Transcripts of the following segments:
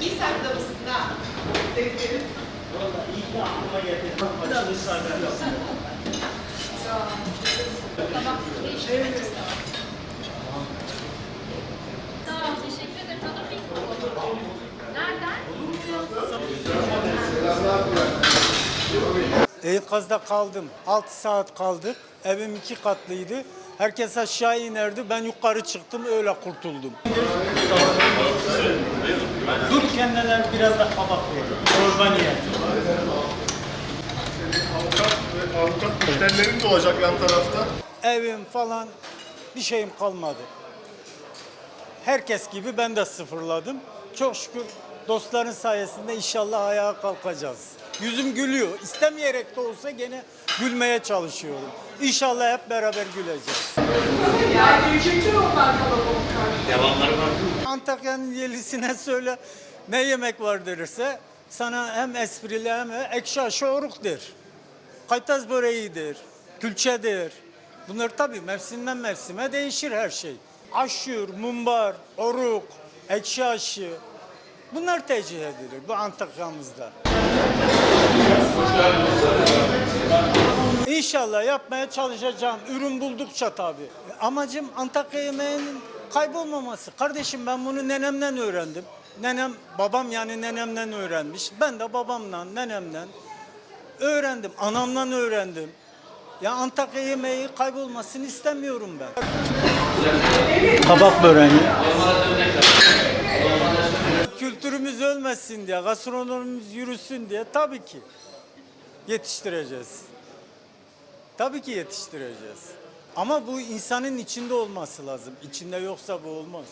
Bir saklamasına defterim. Vallahi iyi ki aklıma. Biraz müsaade edin. Tamam, değiştireceğiz tamam. Tamam, teşekkür ederim. Tanır mıyım? Nereden? Enkazda kaldım. 6 saat kaldık. Evim iki katlıydı. Herkes aşağı inerdi. Ben yukarı çıktım öyle kurtuldum. Kendine biraz da kabak ver. Çorba niyeti. Avukat ve avukat müşterilerin de olacak yan tarafta. Evim falan bir şeyim kalmadı. Herkes gibi ben de sıfırladım. Çok şükür dostların sayesinde inşallah ayağa kalkacağız. Yüzüm gülüyor. İstemeyerek de olsa gene gülmeye çalışıyorum. İnşallah hep beraber güleceğiz. Yani gerçekten onlar kalabalık. Antakya'nın yelisine söyle ne yemek var derse sana hem esprili hem ekşi aşı oruktur. Kaytaz böreğidir, külçedir. Bunlar tabii mevsimden mevsime değişir her şey. Aşür, mumbar, oruk, ekşi aşı. Bunlar tercih edilir bu Antakya'mızda. İnşallah yapmaya çalışacağım. Ürün buldukça tabii. Amacım Antakya yemeğinin kaybolmaması. Kardeşim ben bunu nenemden öğrendim. Nenem, babam yani nenemden öğrenmiş. Ben de babamdan, nenemden öğrendim. Anamdan öğrendim. Ya Antakya yemeği kaybolmasını istemiyorum ben. Kabak böreği. Kültürümüz ölmesin diye, gastronomimiz yürüsün diye tabii ki yetiştireceğiz. Tabii ki yetiştireceğiz. Ama bu insanın içinde olması lazım. İçinde yoksa bu olmaz.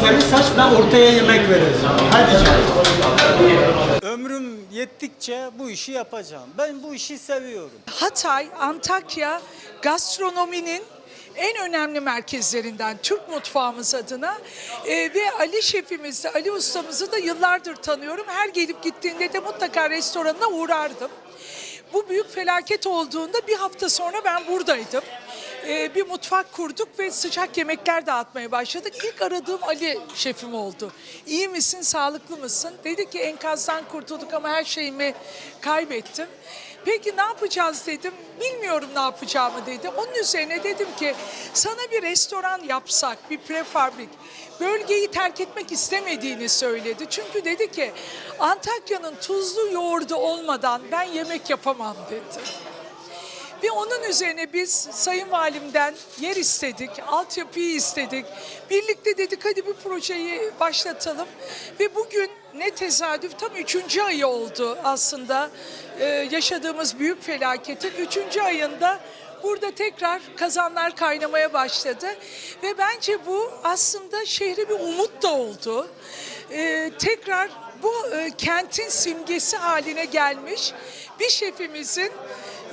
Senin saç ben ortaya yemek vereceğim. Hadi canım. Ömrüm yettikçe bu işi yapacağım. Ben bu işi seviyorum. Hatay, Antakya gastronominin en önemli merkezlerinden Türk mutfağımız adına Ee, ve Ali şefimizi, Ali ustamızı da yıllardır tanıyorum. Her gelip gittiğinde de mutlaka restoranına uğrardım. Bu büyük felaket olduğunda bir hafta sonra ben buradaydım. Ee, bir mutfak kurduk ve sıcak yemekler dağıtmaya başladık. İlk aradığım Ali şefim oldu. İyi misin, sağlıklı mısın? Dedi ki enkazdan kurtulduk ama her şeyimi kaybettim. Peki ne yapacağız dedim. Bilmiyorum ne yapacağımı dedi. Onun üzerine dedim ki sana bir restoran yapsak, bir prefabrik. Bölgeyi terk etmek istemediğini söyledi. Çünkü dedi ki Antakya'nın tuzlu yoğurdu olmadan ben yemek yapamam dedi. Ve onun üzerine biz Sayın Valim'den yer istedik, altyapıyı istedik. Birlikte dedik hadi bir projeyi başlatalım. Ve bugün ne tesadüf tam üçüncü ayı oldu aslında Ee, yaşadığımız büyük felaketin üçüncü ayında burada tekrar kazanlar kaynamaya başladı. Ve bence bu aslında şehre bir umut da oldu. Ee, tekrar bu e, kentin simgesi haline gelmiş bir şefimizin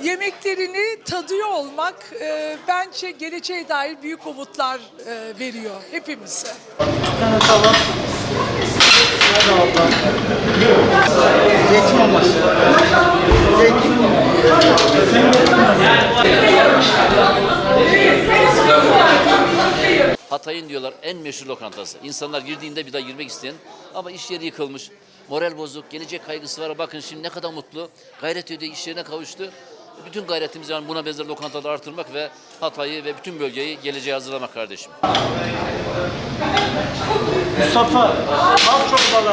yemeklerini tadıyor olmak e, bence geleceğe dair büyük umutlar e, veriyor hepimize. Zeytin olması. Zeytin Hatay'ın diyorlar en meşhur lokantası. İnsanlar girdiğinde bir daha girmek isteyen ama iş yeri yıkılmış. Moral bozuk, gelecek kaygısı var. Bakın şimdi ne kadar mutlu. Gayret ödüğü iş yerine kavuştu. Bütün gayretimiz yani buna benzer lokantaları artırmak ve Hatay'ı ve bütün bölgeyi geleceğe hazırlamak kardeşim. Mustafa. Al çorbalar.